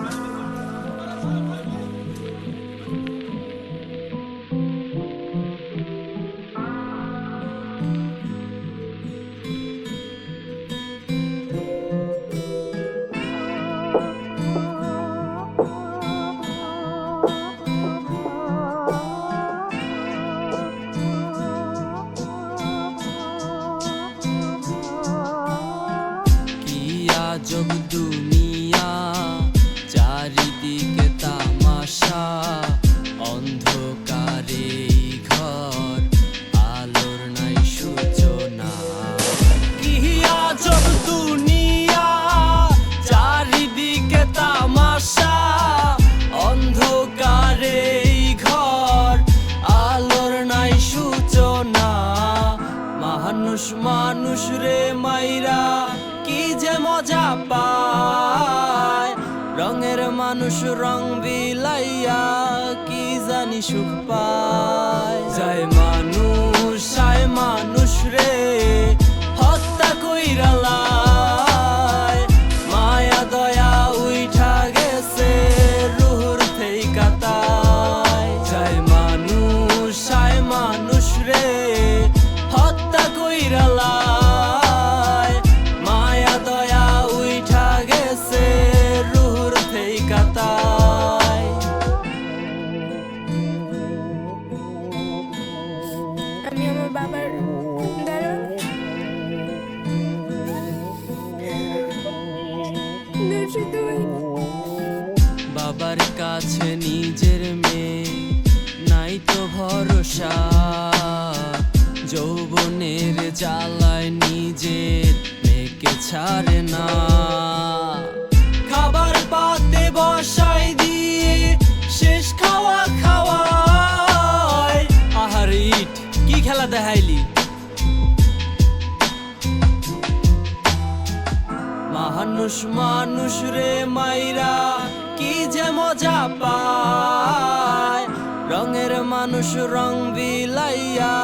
কি মানুষ মানুষ রে মাইরা, কি যে মজা পায়? রঙের মানুষ রং বিলাইয়া, কি জানি সুখ পায়? যায় মানুষ বাবার কাছে নিজের মেয়ে, নাই তো ভরসা। যৌবনের জ্বালায় নিজের মেয়েকে ছাড়ে না। খাবার পাতে বসাই দিয়ে শেষ খাওয়া খাওয়ায়। আহার ইট, কি খেলা দেখাইলি? মানুষ মানুষ রে মাইরা, কি যে মজা পায়? রঙের মানুষ রং বিলাইয়া,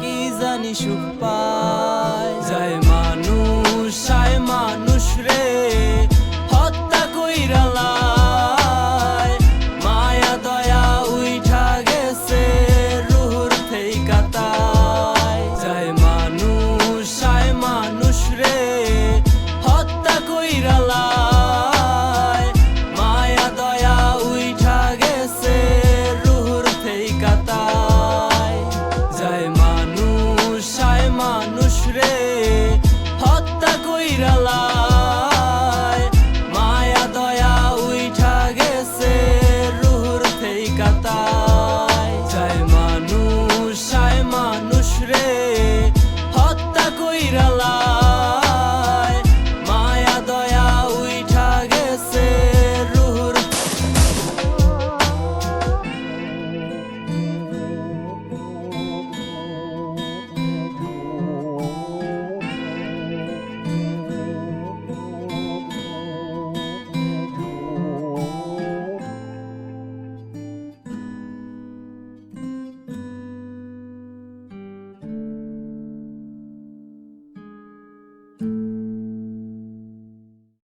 কি জানি সুখ পায়?